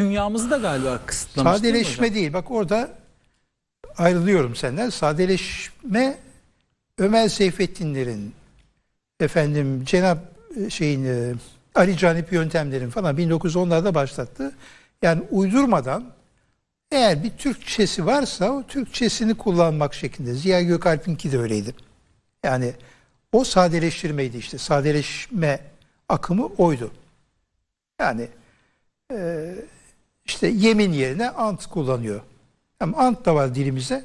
dünyamızı da galiba kısıtlamış değil Sadeleşme hocam? değil. Bak orada ayrılıyorum senden. Sadeleşme Ömer Seyfettinlerin efendim Cenap e, şeyin e, Ali Canip yöntemlerin falan 1910'larda başlattı. Yani uydurmadan eğer bir Türkçesi varsa o Türkçesini kullanmak şeklinde. Ziya Gökalp'inki de öyleydi. Yani o sadeleştirmeydi işte. Sadeleşme akımı oydu. Yani e, işte yemin yerine ant kullanıyor. Ama ant da var dilimizde.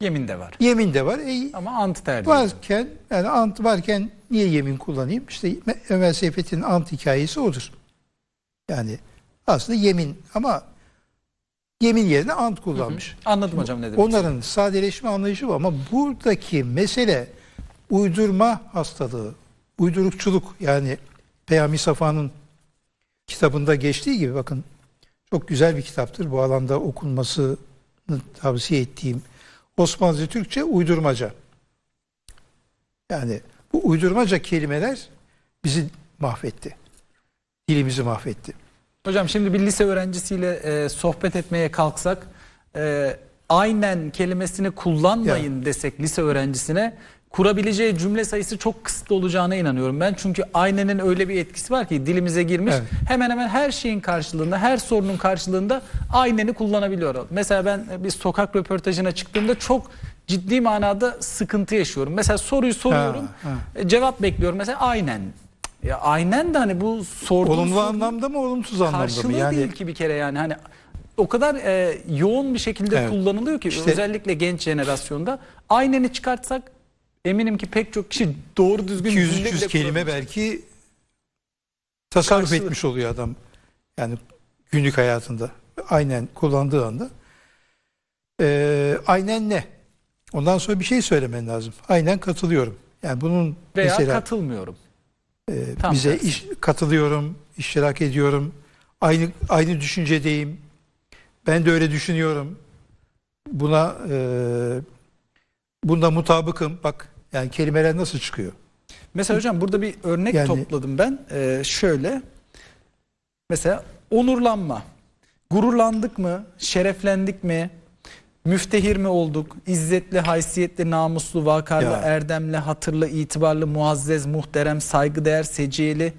Yemin de var. Yemin de var. E, Ama ant tercih varken yani ant varken niye yemin kullanayım? İşte Ömer Seyfettin'in ant hikayesi odur. Yani aslında yemin ama yemin yerine ant kullanmış. Anladım hocam ne demek. Onların sadeleşme anlayışı bu ama buradaki mesele uydurma hastalığı, uydurukçuluk yani Peyami Safa'nın kitabında geçtiği gibi bakın çok güzel bir kitaptır. Bu alanda okunmasını tavsiye ettiğim Osmanlıca Türkçe uydurmaca. Yani bu uydurmaca kelimeler bizi mahvetti. Dilimizi mahvetti. Hocam şimdi bir lise öğrencisiyle e, sohbet etmeye kalksak e, aynen kelimesini kullanmayın desek lise öğrencisine kurabileceği cümle sayısı çok kısıtlı olacağına inanıyorum ben. Çünkü aynenin öyle bir etkisi var ki dilimize girmiş. Evet. Hemen hemen her şeyin karşılığında, her sorunun karşılığında ayneni kullanabiliyor. Mesela ben bir sokak röportajına çıktığımda çok ciddi manada sıkıntı yaşıyorum. Mesela soruyu soruyorum, Ha, e, cevap bekliyorum. Mesela aynen. Ya aynen de hani bu sorduğum Olumlu sorunun- anlamda mı olumsuz anlamda karşılığı mı? Yani değil ki bir kere yani hani o kadar e, yoğun bir şekilde Evet. kullanılıyor ki İşte- özellikle genç jenerasyonda ayneni çıkartsak eminim ki pek çok kişi doğru düzgün cümle 200-300 bile kelime belki tasarruf Karşılığı. etmiş oluyor adam. Yani günlük hayatında. Aynen kullandığı anda. Ee, aynen ne? Ondan sonra bir şey söylemen lazım. Aynen katılıyorum. Yani bunun veya mesela katılmıyorum. e, tam bize tersi. iş, katılıyorum, iştirak ediyorum. Aynı aynı düşüncedeyim. Ben de öyle düşünüyorum. Buna e, bunda mutabıkım. Bak yani kelimeler nasıl çıkıyor? Mesela hocam burada bir örnek Yani- topladım ben. Ee, şöyle mesela onurlanma. Gururlandık mı? Şereflendik mi? Müftehir mi olduk? İzzetli, haysiyetli, namuslu, vakarlı, Ya. erdemli, hatırlı, itibarlı, muazzez, muhterem, saygıdeğer, seciyeli.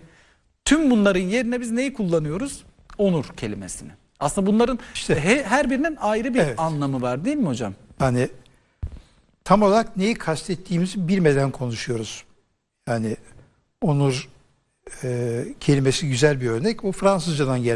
Tüm bunların yerine biz neyi kullanıyoruz? Onur kelimesini. Aslında bunların İşte. he- her birinin ayrı bir Evet. anlamı var değil mi hocam? Yani tam olarak neyi kastettiğimizi bilmeden konuşuyoruz. Yani onur e, kelimesi güzel bir örnek. O Fransızcadan gelme.